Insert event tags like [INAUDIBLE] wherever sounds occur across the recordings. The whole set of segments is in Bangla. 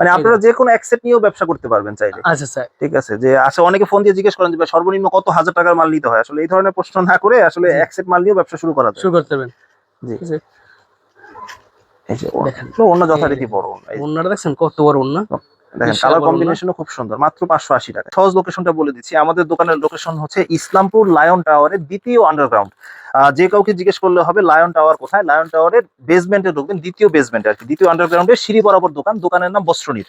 মানে আপনারা যে কোনো অ্যাকসেপ্ট নিয়েও ব্যবসা করতে পারবেন চাইলে। আচ্ছা স্যার। ঠিক আছে যে আসলে অনেকে ফোন দিয়ে জিজ্ঞেস করেন যে সর্বনিম্ন কত হাজার টাকার মাল নিতে হয়? আসলে এই ধরনের প্রশ্ন না করে আসলে অ্যাকসেট অ্যাকসেপ্ট মাল নিয়েও ব্যবসা শুরু করা যায়। শুরু করতে পারবেন। জি। এই যে অন্য যথারীতি বড় অন্যটা দেখছেন কত বড় ওনা দেখেন কালার কম্বিনেশনও খুব সুন্দর মাত্র পাঁচশো আশি টাকা সহজ লোকেশনটা বলে দিচ্ছি। আমাদের দোকানের লোকেশন হচ্ছে ইসলামপুর লায়ন টাওয়ারের দ্বিতীয় আন্ডারগ্রাউন্ড যে কাউকে জিজ্ঞেস করলে হবে লায়ন টাওয়ার কোথায়? লায়ন টাওয়ারের বেসমেন্টে ঢুকবেন দ্বিতীয় বেসমেন্টে আর কি। দ্বিতীয় আন্ডারগ্রাউন্ডের সিঁড়ি বরাবর দোকান। দোকানের নাম বস্ত্রনীর।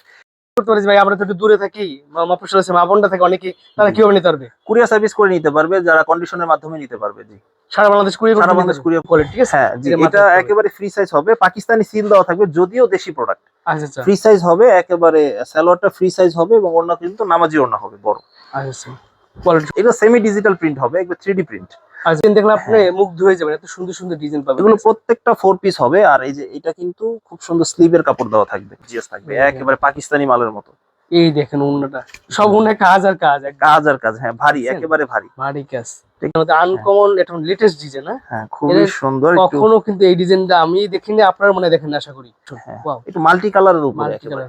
করতে পারি ভাই আমরা তো একটু দূরে থাকি। মাপুর আছে মা বোনটা থাকে অনেকে তারা কীভাবে নিতে পারবে? কুরিয়ার সার্ভিস করে নিতে পারবে যারা কন্ডিশনের মাধ্যমে নিতে পারবে জি। সারা বাংলাদেশ কুড়িয়ে সারা বাংলাদেশ courier করে ঠিক আছে? হ্যাঁ জি এটা। একেবারে ফ্রি সাইজ হবে পাকিস্তানি সিল দেওয়া থাকবে যদিও দেশি প্রোডাক্ট আচ্ছা ফ্রি সাইজ হবে একেবারে সালোয়ারটা ফ্রি সাইজ হবে এবং ওড়না কিন্তু নামাজি ওড়না হবে বড়। আচ্ছা আচ্ছা। কোয়ালিটি এটা সেমি ডিজিটাল প্রিন্ট হবে একবার থ্রি ডি প্রিন্ট আচ্ছা দেখলে আপনি মুগ্ধ হয়ে যাবেন এত সুন্দর সুন্দর ডিজাইন পাবেন। এগুলো প্রত্যেকটা ফোর পিস হবে আর এই যে এটা কিন্তু খুব সুন্দর স্লিভের কাপড় দেওয়া থাকবে জিএস থাকবে একেবারে পাকিস্তানি মালের মতো। এই দেখেন ওনাটা সব ওনায় কাজ আর কাজ কাজ আর কাজ হ্যাঁ ভারী একেবারে ভারী। ভারী কাজ। আনকমন এটা লেটেস্ট ডিজাইন হ্যাঁ হ্যাঁ খুবই সুন্দর কখনো কিন্তু এই ডিজাইনটা আমি দেখিনি আপনার মনে দেখেন আশা করি। হ্যাঁ, একটু মাল্টি কালারের উপরে একেবারে।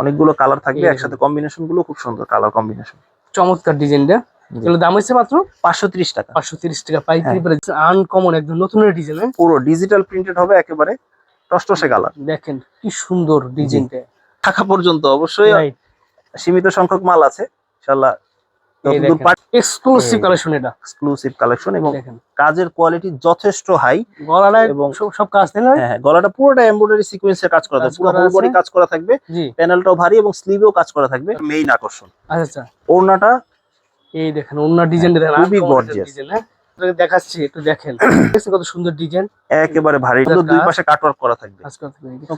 অনেকগুলো কালার থাকবে একসাথে কম্বিনেশনগুলো খুব সুন্দর কালার কম্বিনেশন চমৎকার ডিজাইনটা। এগুলো দাম হচ্ছে মাত্র পাঁচশো ত্রিশ টাকা। পাঁচশো তিরিশ টাকা পাইকারি হ্যাঁ। আনকমন একদম নতুন ডিজাইন হ্যাঁ? পুরো ডিজিটাল প্রিন্টেড হবে একেবারে টসটসে কালার। দেখেন কি সুন্দর ডিজাইনটা। থাকা পর্যন্ত অবশ্যই সীমিত সংখ্যক মাল আছে ইনশাআল্লাহ। এক্সক্লুসিভ কালেকশন এটা। এক্সক্লুসিভ কালেকশন এবং কাজের কোয়ালিটি যথেষ্ট হাই গলাটা এবং- সব কাজ হ্যাঁ গলাটা পুরোটা এমব্রয়ডারি সিকোয়েন্সে কাজ করা থাকবে পুরো করা বডি কাজ করা থাকবে প্যানেলটাও ভারী এবং স্লিভেও কাজ করা থাকবে মেইন আকর্ষণ। আচ্ছা আচ্ছা। ওড়নাটা এই দেখেন অন্য ডিজাইনটা দেখেন খুবই ডিজাইন হ্যাঁ? দেখাচ্ছি একটু দেখেন। [CLEARS THROAT] কত সুন্দর ডিজাইন একেবারে ভারী দুই পাশে কাটওয়ার্ক করা থাকবে।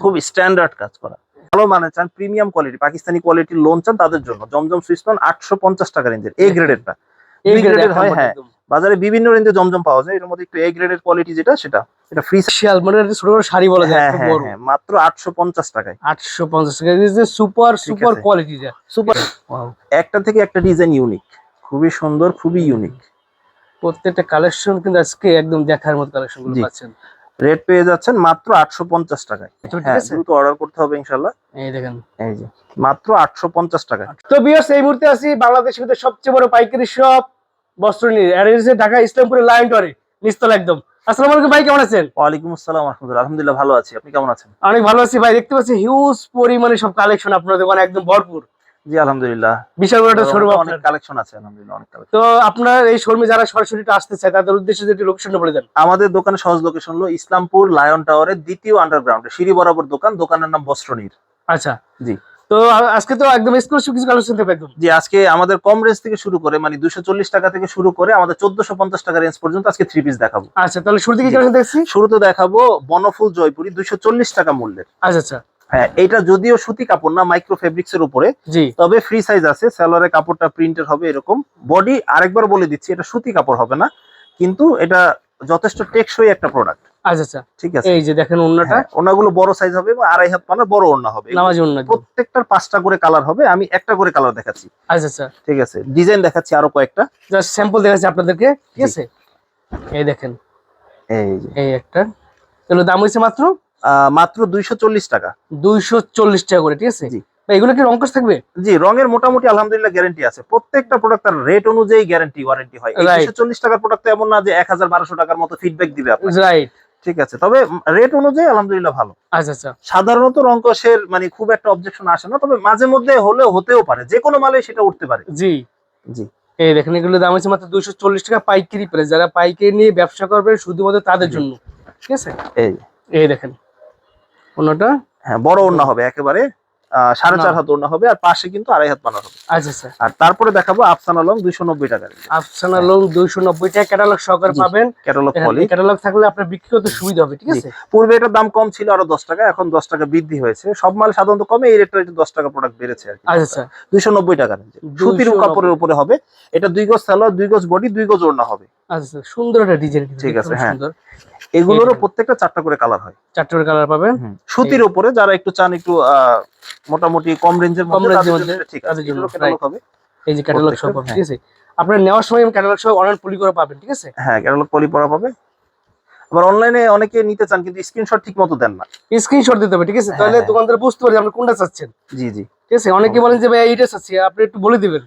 খুব স্ট্যান্ডার্ড কাজ করা। ভালো মানে চান প্রিমিয়াম কোয়ালিটি পাকিস্তানি কোয়ালিটির লোন চান তাদের জন্য। জমজম সুইসলন আটশো পঞ্চাশ টাকা রেঞ্জের এ গ্রেডেরটা এই গ্রেডের হয়, হ্যাঁ। বাজারে বিভিন্ন রেঞ্জে জমজম পাওয়া যায়। এর মধ্যে একটু এ গ্রেডের কোয়ালিটি যেটা সেটা। এটা ফ্রি মানে ছোট বড় শাড়ি বলা যায় হ্যাঁ হ্যাঁ হ্যাঁ মাত্র আটশো পঞ্চাশ টাকায়। আটশো পঞ্চাশ টাকা। সুপার সুপার কোয়ালিটি যা। সুপার একটা থেকে একটা ডিজাইন ইউনিক খুবই সুন্দর খুবই ইউনিক প্রত্যেকটা কালেকশন কিন্তু আজকে একদম দেখার মতো কালেকশনগুলো পাচ্ছেন। রেট পেয়ে যাচ্ছেন মাত্র আটশো পঞ্চাশ টাকায়। তো হ্যাঁ দ্রুত অর্ডার করতে হবে ইনশাল্লাহ এই দেখেন। এই যে মাত্র আটশো পঞ্চাশ টাকায়। তো বিয়ার্স এই মুহূর্তে আছি বাংলাদেশের ভিতরে সবচেয়ে বড় পাইকারি শপ বস্ত্র নিয়ে। ঢাকা ইসলামপুরের লাইন টরে নিস্তলা একদম। আসসালামু আলাইকুম ভাই কেমন আছেন? ওয়ালাইকুম আসসালাম রহমতুল্লাহ আলহামদুলিল্লাহ ভালো আছি। আপনি কেমন আছেন? অনেক ভালো আছি ভাই দেখতে পাচ্ছি হিউজ পরিমাণে সব কালেকশন আপনার দোকানে একদম ভরপুর। জি আলহামদুলিল্লাহ। বিশাল বড় একটা শোরুম অনেক কালেকশন আছে আলহামদুলিল্লাহ অনেক collection। তো আপনার এই শোরুমে যারা সরাসরি আসতে চায় তাদের উদ্দেশ্যে যদি লোকেশনটা বলে দেন। আমাদের দোকানের সহজ লোকেশন হলো ইসলামপুর লায়ন টাওয়ারের দ্বিতীয় আন্ডারগ্রাউন্ডে সিঁড়ি বরাবর দোকান দোকানের নাম বস্ত্রনীর। আচ্ছা। জি। তো আজকে তো একদম এক্সক্লুসিভ কিছু কালেকশন থাকবে একদম। জি আজকে আমাদের কম রেঞ্জ থেকে শুরু করে মানে দুশো চল্লিশ টাকা থেকে শুরু করে আমাদের চোদ্দশো পঞ্চাশ টাকা রেঞ্জ পর্যন্ত আজকে থ্রি পিস দেখাবো। আচ্ছা তাহলে শুরু থেকে জি। কালেকশন দেখছি? শুরুতে দেখাবো বনফুল জয়পুরি দুশো চল্লিশ টাকা মূল্যের। আচ্ছা আচ্ছা। হ্যাঁ এটা যদিও সুতি কাপড় না মাইক্রো ফেব্রিক্স এর উপরে তবে ফ্রি সাইজ আছে সালোয়ারের কাপড়টা প্রিন্টের হবে এরকম। বডি আরেকবার বলে দিচ্ছি এটা সুতি কাপড় হবে না কিন্তু এটা যথেষ্ট টেকসই একটা প্রোডাক্ট আচ্ছা আচ্ছা। ঠিক আছে? এই যে দেখেন হ্যাঁ, বড় সাইজ হবে এবং আড়াই হাত বড় হবে। নামাজি প্রত্যেকটার পাঁচটা করে কালার হবে আমি একটা করে কালার দেখাচ্ছি। আচ্ছা আচ্ছা। ঠিক আছে? ডিজাইন দেখাচ্ছি আরও কয়েকটা। জাস্ট স্যাম্পল দেখাচ্ছি আপনাদেরকে ঠিক আছে? এই দেখেন। এই এই একটা। দাম মাত্র? মাত্র দুইশো চল্লিশ টাকা। দুইশো চল্লিশ টাকা করে ঠিক আছে? জি। এগুলো কি রঙ্কশ থাকবে? জি রঙের মোটামুটি আলহামদুলিল্লাহ গ্যারান্টি আছে। প্রত্যেকটা প্রোডাক্ট তার রেট অনুযায়ী গ্যারান্টি ওয়ারেন্টি হয়. দুইশো চল্লিশ টাকার প্রোডাক্ট এমন না যে এক হাজার বারোশো টাকার মতো ফিডব্যাক দিবে রাইট ঠিক আছে তবে রেট অনুযায়ী আলহামদুলিল্লাহ ভালো। আচ্ছা আচ্ছা। সাধারণত রঙ্কসের মানে খুব একটা অবজেকশন আসে না তবে মাঝে মধ্যে হলেও হতেও পারে। যে কোনো মালে সেটা উঠতে পারে। জি। জি। এই দেখেন এগুলো দাম হচ্ছে মাত্র দুইশো চল্লিশ টাকা পাইকারি প্রাইস যারা পাইকারি নিয়ে ব্যবসা করবে শুধুমাত্র তাদের জন্য। ঠিক আছে? এই এই দেখেন। হ্যাঁ বড় হবে একেবারে। সাড়ে চার। হাত হবে আর পাশে কিন্তু আড়াই হাত বানানো হবে। আচ্ছা আচ্ছা। আর তারপরে দেখাবো আফসান আলম দুইশো নব্বই টাকা আফসানা লোন দুইশো নব্বই টাকা। ক্যাটালগ সহকারে পাবেন। ক্যাটালগ পলি ক্যাটালগ থাকলে আপনার বিক্রি করতে সুবিধা হবে ঠিক আছে? পূর্বে এটার দাম কম ছিল আরও দশ টাকা এখন দশ টাকা বৃদ্ধি হয়েছে। সব মাল সাধারণত কমে এই রেটটা একটু দশ টাকা প্রোডাক্ট বেড়েছে আর আচ্ছা আচ্ছা। দুইশো নব্বই টাকা সুতির কাপড়ের উপরে হবে। এটা দুই গজ সালোয়ার দুই গজ বডি দুই গজ ওড়না হবে। আচ্ছা আচ্ছা, সুন্দর একটা ডিজাইন ঠিক আছে, হ্যাঁ। এগুলোরও প্রত্যেকটা চারটা করে কালার হয়। চারটে কালার পাবেন। সুতির উপরে যারা একটু চান একটু মোটামুটি কম রেঞ্জের কম তাদের মধ্যে, ঠিক আছে। হবে। এই যে ক্যাটালগ সব ঠিক আছে। আপনার নেওয়ার সময় ক্যাটালগ সব অনলাইন পুলি করে পাবেন ঠিক আছে? হ্যাঁ ক্যাটালগ পলি পরা পাবে। আবার অনলাইনে অনেকে নিতে চান কিন্তু স্ক্রিনশট ঠিক মতো দেন না। স্ক্রিনশট দিতে হবে ঠিক আছে? হ্যাঁ, তাহলে হ্যাঁ। দোকানদার বুঝতে পারবে আপনি কোনটা চাচ্ছেন। জি জি। ঠিক আছে? অনেকে বলেন যে ভাই এইটা চাচ্ছি। আপনি একটু বলে দিবেন।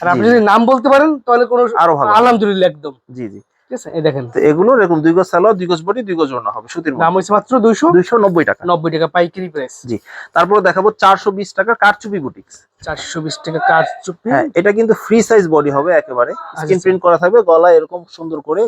আর আপনি যদি নাম বলতে পারেন তাহলে কোনো আরও ভালো আলহামদুলিল্লাহ একদম। জি জি। ঠিক আছে? এই দেখেন। তো এগুলো এরকম দুই গজ সালোয়ার দুই গজ বডি দুই গজ ওড়না হবে সুতির দাম হচ্ছে মাত্র দুইশো দুইশো নব্বই টাকা। নব্বই টাকা পাইকারি প্রাইস তারপরে দেখাবো চারশো বিশ টাকা কারচুপি বুটিক্স টাকা কাজ চুপি হ্যাঁ এটা কিন্তু ফ্রি সাইজ বডি হবে একেবারে। স্ক্রিন আচ্ছা। প্রিন্ট করা থাকবে এরকম সুন্দর করে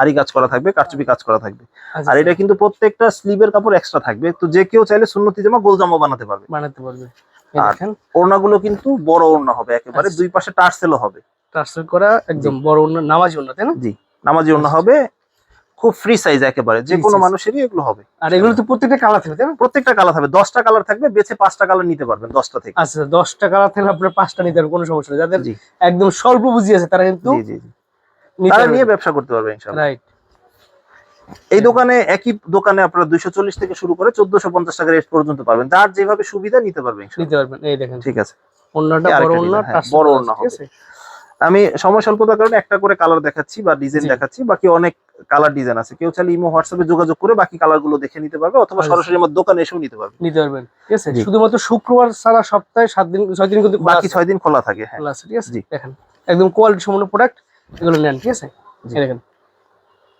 আরি কাজ করা থাকবে কারচুপি কাজ করা থাকবে। আচ্ছা, আর এটা কিন্তু প্রত্যেকটা স্লিভের কাপড় এক্সট্রা থাকবে। তো যে কেউ চাইলে সুন্নতি জামা গোল জামা বানাতে পারবে। বানাতে পারবে। আর ওড়নাগুলো কিন্তু বড় ওড়না হবে একেবারে আচ্ছা। দুই পাশে টার্সেলও হবে। ট্রান্সফার করা একদম বড় অন্য নামাজি অন্য তাই না? জি নামাজি ওড়না হবে খুব ফ্রি সাইজ একেবারে যে কোনো মানুষেরই এগুলো হবে। আর এগুলো তো প্রত্যেকটা কালার থাকবে তাই না? প্রত্যেকটা কালার থাকবে দশটা কালার থাকবে বেছে পাঁচটা কালার নিতে পারবেন দশটা থেকে। আচ্ছা দশটা কালার থাকলে আপনার পাঁচটা নিতে পারবেন কোনো সমস্যা নেই। যাদের একদম স্বল্প বুঝি আছে তারা কিন্তু। তারা নিয়ে ব্যবসা করতে পারবে রাইট এই দোকানে একই দোকানে আপনারা দুইশো চল্লিশ থেকে শুরু করে চোদ্দশো পঞ্চাশ টাকা রেট পর্যন্ত পাবেন যার যেভাবে সুবিধা নিতে পারবে ইনশাল্লাহ। নিতে পারবেন এই দেখেন। ঠিক আছে। অন্যটা বড় অন্য হ্যাঁ, বড় ঠিক হবে। আছে? আমি সময় স্বল্পতার কারণে একটা করে কালার দেখাচ্ছি বা ডিজাইন দেখাচ্ছি বাকি অনেক কালার ডিজাইন আছে। কেউ চাইলে ইমো হোয়াটসঅ্যাপে যোগাযোগ করে বাকি কালারগুলো দেখে নিতে পারবে অথবা। সরাসরি আমার দোকানে এসেও নিতে পারবে। নিতে পারবেন। ঠিক আছে? শুধুমাত্র শুক্রবার সারা সপ্তাহে সাত দিন ছয় দিন কিন্তু বাকি ছয় দিন খোলা থাকে হ্যাঁ। খোলা আছে ঠিক আছে। দেখেন একদম কোয়ালিটি সম্পন্ন প্রোডাক্ট এগুলো নেন ঠিক আছে? দেখেন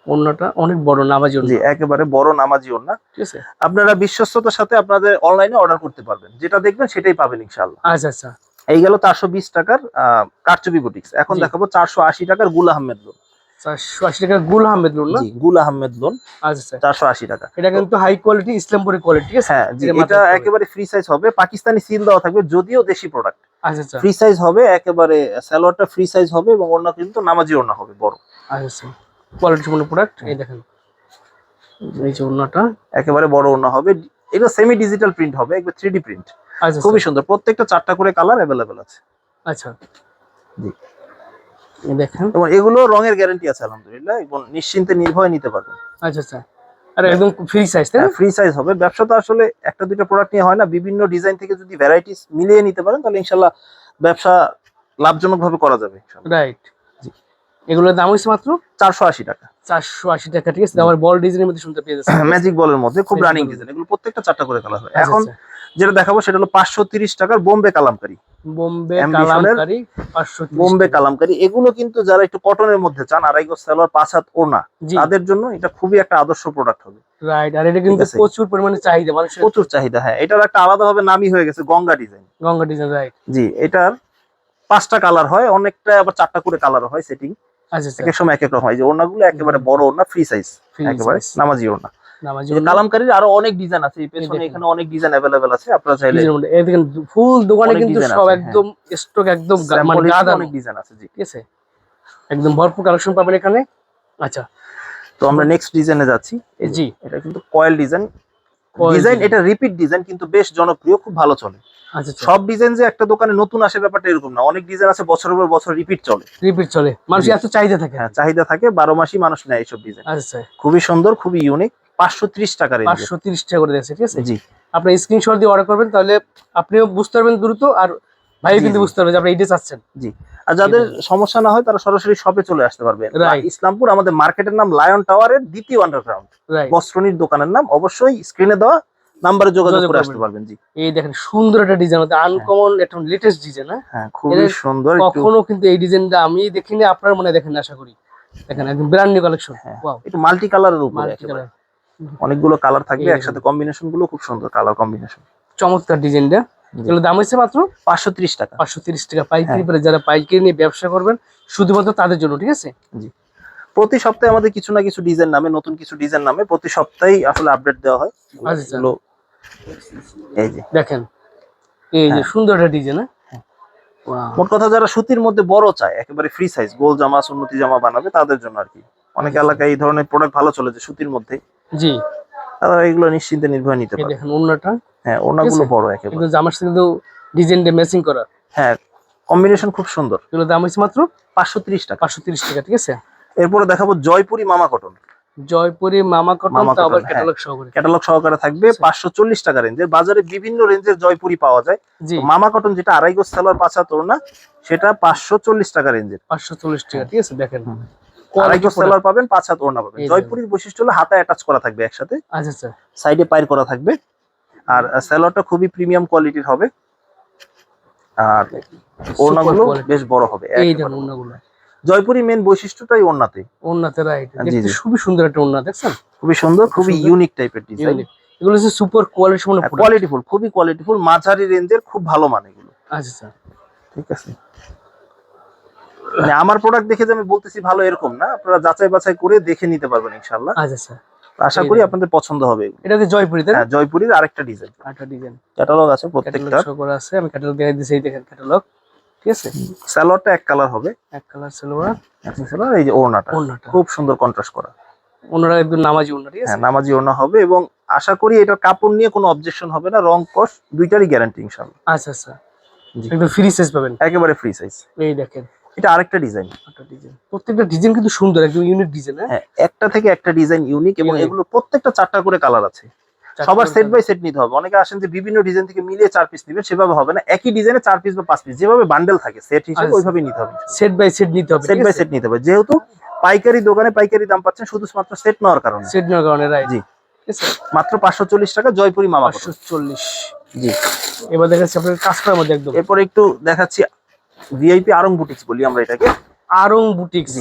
অন্যটা অনেক বড় নামাজি অন্য জি একেবারে বড় নামাজি ওড়না। ঠিক আছে? আপনারা বিশ্বস্ততার সাথে আপনাদের অনলাইনে অর্ডার করতে পারবেন। যেটা দেখবেন সেটাই পাবেন ইনশাল্লাহ আচ্ছা আচ্ছা। এই গেল চারশো বিশ টাকার কারচুপি বুটিক্স এখন। দেখাবো চারশো আশি টাকার গুল আহমেদ লোন চারশো আশি টাকা গুল আহমেদ লোন না? গুল আহমেদ লোন আচ্ছা আচ্ছা। চারশো আশি টাকা। এটা কিন্তু হাই কোয়ালিটি ইসলামপুরের কোয়ালিটি ঠিক আছে? হ্যাঁ এটা। একেবারে ফ্রি সাইজ হবে। পাকিস্তানি সিল দেওয়া থাকবে যদিও দেশি প্রোডাক্ট আচ্ছা ফ্রি সাইজ হবে একেবারে সালোয়ারটা ফ্রি সাইজ হবে এবং ওড়না কিন্তু নামাজি ওড়না হবে বড়। আচ্ছা আচ্ছা। কোয়ালিটি প্রোডাক্ট এই দেখেন। এই যে অন্যটা একেবারে বড় ওড়না হবে। এটা সেমি ডিজিটাল প্রিন্ট হবে একবার থ্রি ডি প্রিন্ট খুবই সুন্দর। প্রত্যেকটা চারটা করে কালার অ্যাভেলেবেল আছে। আচ্ছা। জি। এই দেখেন। এবং এগুলো রঙের গ্যারান্টি আছে আলহামদুলিল্লাহ। এবং নিশ্চিন্তে নির্ভয়ে নিতে পারবেন। আচ্ছা আচ্ছা। আর একদম ফ্রি সাইজ তাই ফ্রি সাইজ হবে। ব্যবসা তো আসলে একটা দুইটা প্রোডাক্ট নিয়ে হয় না। বিভিন্ন ডিজাইন থেকে যদি ভ্যারাইটিস মিলিয়ে নিতে পারেন তাহলে ইনশাল্লাহ ব্যবসা লাভজনক ভাবে করা যাবে রাইট এগুলোর দাম হচ্ছে মাত্র? চারশো আশি টাকা। চারশো আশি টাকা ঠিক আছে? আমার বল ডিজাইনের মধ্যে শুনতে পেয়ে যাচ্ছে ম্যাজিক বলের মধ্যে খুব রানিং ডিজাইন এগুলো প্রত্যেকটা চারটা করে কালার হবে আচ্ছা, এখন আচ্ছা। যেটা দেখাবো সেটা হলো পাঁচশো তিরিশ টাকার বোম্বে কালামকারি। বোম্বে কালামকারি বোম্বে কালামকারি। এগুলো কিন্তু যারা একটু কটনের মধ্যে চান আড়াই গজ সালোয়ার পাঁচ হাত ওড়না তাদের জন্য এটা খুবই একটা আদর্শ প্রোডাক্ট হবে। রাইট আর এটা কিন্তু প্রচুর পরিমাণে চাহিদা মানুষের প্রচুর চাহিদা হ্যাঁ। এটার একটা আলাদাভাবে নামই হয়ে গেছে Ganga design Ganga design right জি এটার পাঁচটা কালার হয় অনেকটা আবার চারটা করে কালার হয় সেটিং আচ্ছা আচ্ছা। এক সময় এক এক রকম হয়। যে ওড়নাগুলো একেবারে বড় ওড়না ফ্রি সাইজ একেবারে নামাজি ওড়না। কালামকারীর আরও অনেক ডিজাইন আছে এই পেছনে এখানে অনেক ডিজাইন অ্যাভেলেবেল আছে আপনারা চাইলে এই দেখেন ফুল দোকানে কিন্তু সব হ্যাঁ। একদম স্টক একদম মানে গাদানো অনেক ডিজাইন আছে জি। ঠিক আছে? একদম ভরপুর কালেকশন পাবেন এখানে। আচ্ছা। তো আমরা নেক্সট ডিজাইনে যাচ্ছি। জি। এটা কিন্তু কয়েল ডিজাইন ডিজাইন এটা রিপিট ডিজাইন কিন্তু বেশ জনপ্রিয় খুব ভালো চলে। আচ্ছা আচ্ছা। সব ডিজাইন যে একটা দোকানে নতুন আসে ব্যাপারটা এরকম না। অনেক ডিজাইন আছে বছরের পর বছর রিপিট চলে। রিপিট চলে। মানুষ এত চাহিদা থাকে। হ্যাঁ চাহিদা থাকে বারো মাসই মানুষ নেয় এইসব ডিজাইন আচ্ছা খুবই সুন্দর খুবই ইউনিক পাঁচশো ত্রিশ টাকা পাঁচশো তিরিশ টাকা করে দিয়েছে ঠিক আছে? জি। আপনি স্ক্রিনশট দিয়ে অর্ডার করবেন তাহলে আপনিও বুঝতে পারবেন দ্রুত আর ভাই কিন্তু বুঝতে পারবে যে আপনি এইটা চাচ্ছেন। আর যাদের সমস্যা না হয় তারা সরাসরি শপে চলে আসতে পারবে। ইসলামপুর আমাদের মার্কেটের নাম লায়ন টাওয়ারের দ্বিতীয় আন্ডারগ্রাউন্ড বস্ত্রনীর দোকানের নাম অবশ্যই স্ক্রিনে দেওয়া নাম্বারে যোগাযোগ করে আসতে পারবেন জি। এই দেখেন সুন্দর একটা ডিজাইন হতে আনকমন একটা লেটেস্ট ডিজাইন হ্যাঁ? হ্যাঁ খুবই সুন্দর কখনো কিন্তু এই ডিজাইনটা আমি দেখিনি আপনার মনে দেখেন আশা করি। দেখেন একদম ব্র্যান্ড নিউ কালেকশন হ্যাঁ। একটু মাল্টি কালারের উপরে মাল্টি কালার অনেকগুলো কালার থাকবে একসাথে কম্বিনেশনগুলো খুব সুন্দর কালার কম্বিনেশন চমৎকার ডিজাইনটা। এগুলো দাম হচ্ছে মাত্র পাঁচশো ত্রিশ টাকা। পাঁচশো তিরিশ টাকা। পাইকারি হ্যাঁ। পরে যারা পাইকারি নিয়ে ব্যবসা করবেন শুধুমাত্র তাদের জন্য ঠিক আছে? প্রতি সপ্তাহে আমাদের কিছু না কিছু ডিজাইন নামে নতুন কিছু ডিজাইন নামে প্রতি সপ্তাহেই আসলে আপডেট দেওয়া হয়। আচ্ছা। এই যে। দেখেন। এই যে হ্যাঁ। সুন্দর একটা ডিজাইন হ্যাঁ? মোট কথা যারা সুতির মধ্যে বড় চায় একেবারে ফ্রি সাইজ গোল জামা সুন্নতি জামা বানাবে তাদের জন্য আর কি। অনেক আচ্ছা। এলাকায় এই ধরনের প্রোডাক্ট ভালো চলে যে সুতির মধ্যে জি। তারা এগুলো নিশ্চিন্তে নির্ভয় নিতে পারে দেখেন অন্যটা হ্যাঁ ওনাগুলো? বড় একেবারে। কিন্তু জামার সাথে কিন্তু ডিজাইনটা ম্যাচিং করা। হ্যাঁ কম্বিনেশন খুব সুন্দর। এগুলো দাম হচ্ছে মাত্র পাঁচশো ত্রিশ টাকা। পাঁচশো তিরিশ টাকা ঠিক আছে? এরপরে দেখাবো জয়পুরি মামা কটন জয়পুরি মামা কটন আবার। ক্যাটালগ সহকারে। ক্যাটালগ সহকারে থাকবে আচ্ছা। পাঁচশো চল্লিশ টাকা রেঞ্জের। বাজারে বিভিন্ন রেঞ্জের জয়পুরি পাওয়া যায়। জি। মামা কটন যেটা আড়াই গোজ সালোয়ার পাঁচা তোর না সেটা পাঁচশো চল্লিশ টাকা রেঞ্জের। পাঁচশো চল্লিশ টাকা ঠিক আছে? দেখেন। কোয়ালিটি সেলার পাবেন পাঁচ হাত ওড়না পাবেন। জয়পুরের বৈশিষ্ট্য হলো হাতে অ্যাটাচ করা থাকবে একসাথে। আচ্ছা আচ্ছা। সাইডে পায়ের করা থাকবে। আর সেলারটা খুবই প্রিমিয়াম কোয়ালিটির হবে। আর ওড়নাগুলো বেশ বড় হবে এই ওন্নাগুলো জয়পুরি মেন বৈশিষ্ট্যটাই ওড়নাতে। ওন্নাতে রাইট দেখতে খুবই সুন্দর একটা ওন্না দেখছেন? খুবই সুন্দর খুবই ইউনিক টাইপের ডিজাইন এগুলো হচ্ছে সুপার কোয়ালিটি প্রোডাক্ট কোয়ালিটিফুল খুবই কোয়ালিটিফুল মাঝারি রেঞ্জের খুব ভালো মান এগুলো। আচ্ছা আচ্ছা। ঠিক আছে? মানে আমার প্রোডাক্ট দেখে যে আমি বলতেছি ভালো এরকম না আপনারা যাচাই বাছাই করে দেখে নিতে পারবেন ইনশাল্লাহ আচ্ছা আচ্ছা। আশা করি আপনাদের পছন্দ হবে এটা কি জয়পুরিতে হ্যাঁ জয়পুরের আরেকটা ডিজাইন আটা ডিজাইন ক্যাটালগ আছে প্রত্যেকটা। শো করা আছে আমি ক্যাটালগ দেখাই দিছি এই দেখেন ক্যাটালগ ঠিক আছে? সালোয়ারটা এক কালার হবে। এক কালার সালোয়ার সালোয়ার এই যে ওড়নাটা। খুব সুন্দর কন্ট্রাস্ট করা। ওনারা একদম নামাজি ওন্না ঠিক আছে? হ্যাঁ নামাজি ওড়না হবে এবং আশা করি এটার কাপড় নিয়ে কোনো অবজেকশন হবে না রং কস দুইটারই গ্যারান্টি ইনশাল্লাহ আচ্ছা আচ্ছা। একদম ফ্রি সাইজ পাবেন। একেবারে ফ্রি সাইজ এই দেখেন। এটা আরেকটা ডিজাইন। ডিজাইন। প্রত্যেকটা ডিজাইন কিন্তু সুন্দর একদম ইউনিক ডিজাইন হ্যাঁ? হ্যাঁ একটা থেকে একটা ডিজাইন ইউনিক এবং এগুলো প্রত্যেকটা চারটা করে কালার আছে। সবার সেট বাই সেট নিতে হবে। অনেকে আসেন যে বিভিন্ন ডিজাইন থেকে মিলিয়ে চার পিস নেবেন সেভাবে হবে না। একই ডিজাইনে চার পিস বা পাঁচ পিস যেভাবে বান্ডেল থাকে সেট হিসেবে আচ্ছা। ওইভাবে নিতে হবে। সেট বাই সেট নিতে হবে সেট বাই সেট নিতে হবে। যেহেতু পাইকারি দোকানে পাইকারি দাম পাচ্ছেন শুধুমাত্র সেট নেওয়ার কারণে। সেট নেওয়ার কারণে রাইট জি। মাত্র পাঁচশো চল্লিশ টাকা জয়পুরি মামা পাঁচশো চল্লিশ। জি। এবার দেখাচ্ছি আপনার কাজ করার মধ্যে একদম। এরপরে একটু দেখাচ্ছি ভিআইপি আরং বুটিক্স বলি আমরা এটাকে। আরং বুটিক্স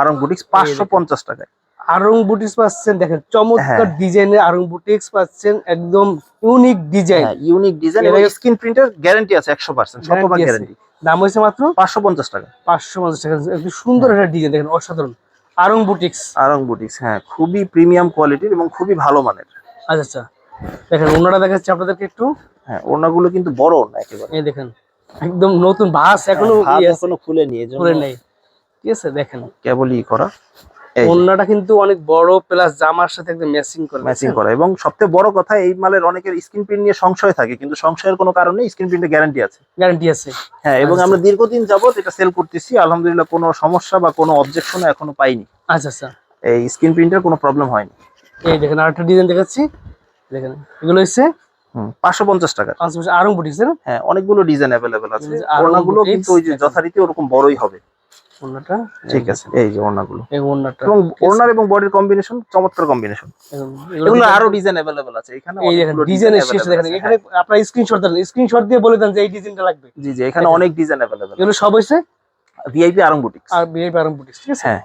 আরং বুটিক্স পাঁচশো পঞ্চাশ টাকায়। আরং বুটিক্স পাচ্ছেন দেখেন চমৎকার হ্যাঁ। ডিজাইনের আরং বুটিক্স পাচ্ছেন একদম ইউনিক ডিজাইন ইউনিক ডিজাইন এর এবং স্ক্রিন প্রিন্টের গ্যারান্টি আছে একশো পার্সেন্ট শতভাগ গ্যারান্টি দাম হয়েছে মাত্র? পাঁচশো পঞ্চাশ টাকা। পাঁচশো পঞ্চাশ টাকা। একটু সুন্দর একটা ডিজাইন দেখেন অসাধারণ। আরং বুটিক্স আরং বুটিক্স হ্যাঁ খুবই প্রিমিয়াম কোয়ালিটির এবং খুবই ভালো মানের। আচ্ছা আচ্ছা। দেখেন ওনারা দেখাচ্ছি আপনাদেরকে একটু। হ্যাঁ ওড়নাগুলো কিন্তু বড় ওড়না একেবারে। এই দেখেন একদম নতুন এখনও হ্যাঁ, আছে, এখনও খুলে নিয়ে খুলে নেই। ঠিক আছে দেখেন। কেবলই করা। ওন্নাটা কিন্তু অনেক বড় প্লাস জামার সাথে একদম ম্যাচিং করে ম্যাচিং করা। এবং সবথেকে বড় কথা এই মালের অনেকের স্ক্রিন প্রিন্ট নিয়ে সংশয় থাকে কিন্তু সংশয়ের কোনো কারণ নেই স্ক্রিন প্রিন্টের গ্যারান্টি আছে। গ্যারান্টি আছে। হ্যাঁ এবং আচ্ছা। আমরা দীর্ঘদিন যাবত এটা সেল করতেছি আলহামদুলিল্লাহ কোনো সমস্যা বা কোনো অবজেকশন এখনও পাইনি। আচ্ছা আচ্ছা। এই স্ক্রিন প্রিন্টের কোনো প্রবলেম হয়নি। এই দেখেন আরেকটা ডিজাইন দেখাচ্ছি। দেখেন এগুলো হচ্ছে পাঁচশো পঞ্চাশ টাকা আরং বুটিক্স হ্যাঁ অনেকগুলো ডিজাইন অ্যাভেলেবেল আছে। ওড়নাগুলো কিন্তু ওই যে যথারীতি ওরকম বড়ই হবে। ওন্নাটা ঠিক আছে এই যে ওড়নাগুলো। এই ওন্নাটা এবং ওড়নার এবং বডির কম্বিনেশন চমৎকার কম্বিনেশন এগুলো আরও ডিজাইন অ্যাভেলেবেল আছে। এখানে এই দেখেন ডিজাইনের শেষে দেখেন এখানে আপনার স্ক্রিনশট দেন স্ক্রিনশট দিয়ে বলে দেন যে এই ডিজাইনটা লাগবে। জি জি এখানে অনেক ডিজাইন অ্যাভেলেবেল এগুলো সব হয়েছে? ভিআইপি আরং বুটিক্স আর ভিআইপি আরং বুটিক্স ঠিক আছে? হ্যাঁ।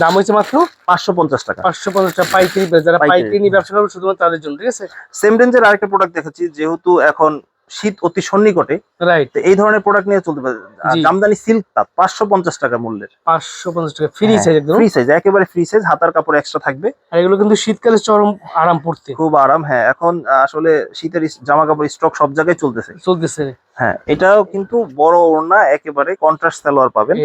দাম হয়েছে মাত্র পাঁচশো পঞ্চাশ টাকা। পাঁচশো পঞ্চাশ টাকা পাইকারি যারা পাইকারি, পাইকারি নিয়ে ব্যবসা করবে শুধুমাত্র তাদের জন্য ঠিক আছে? সেম রেঞ্জের আরেকটা প্রোডাক্ট দেখাচ্ছি যেহেতু এখন শীত অতি সন্নিকটে রাইট এই ধরনের প্রোডাক্ট নিয়ে চলতে পারে। জামদানি সিল্ক তাঁত পাঁচশো পঞ্চাশ টাকা মূল্যের। পাঁচশো পঞ্চাশ টাকা ফ্রি সাইজ একদম। ফ্রি সাইজ একেবারে ফ্রি সাইজ হাতার কাপড় এক্সট্রা থাকবে। আর এগুলো কিন্তু শীতকালে চরম আরাম পড়তে। খুব আরাম হ্যাঁ এখন আসলে শীতের জামা কাপড় স্টক সব জায়গায় চলতেছে। চলতেছে। হ্যাঁ এটাও কিন্তু বড় ওড়না একেবারে কন্ট্রাস্ট সালোয়ার পাবেন।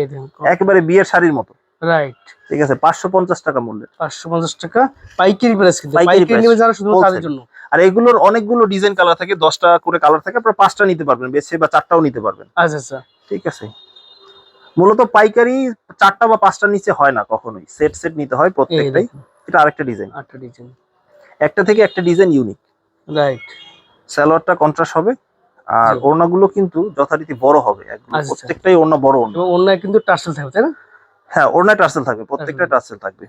একেবারে বিয়ের শাড়ির মতো। রাইট ঠিক আছে পাঁচশো পঞ্চাশ টাকা মূল্যের। পাঁচশো পঞ্চাশ টাকা পাইকারি প্রাইস কিন্তু। পাইকারি নেবে যারা শুধু তাদের জন্য। আর এগুলোর অনেকগুলো ডিজাইন কালার থাকে দশটা করে কালার থাকে আপনার পাঁচটা নিতে পারবেন বেছে বা চারটাও নিতে পারবেন। আচ্ছা আচ্ছা। ঠিক আছে? মূলত পাইকারি চারটা বা পাঁচটা নিচে হয় না কখনোই সেট সেট নিতে হয় প্রত্যেকটাই। এটা আরেকটা ডিজাইন আটটা ডিজাইন একটা থেকে একটা ডিজাইন ইউনিক রাইট সালোয়ারটা কন্ট্রাস্ট হবে আর। ওড়নাগুলো কিন্তু যথারীতি বড় হবে একদম আচ্ছা, আচ্ছা। প্রত্যেকটাই ওড়না বড় ওড়না। অন্য কিন্তু টার্সেল থাকবে তাই না? হ্যাঁ ওড়না টার্সেল থাকবে প্রত্যেকটা একদম। টার্সেল থাকবে।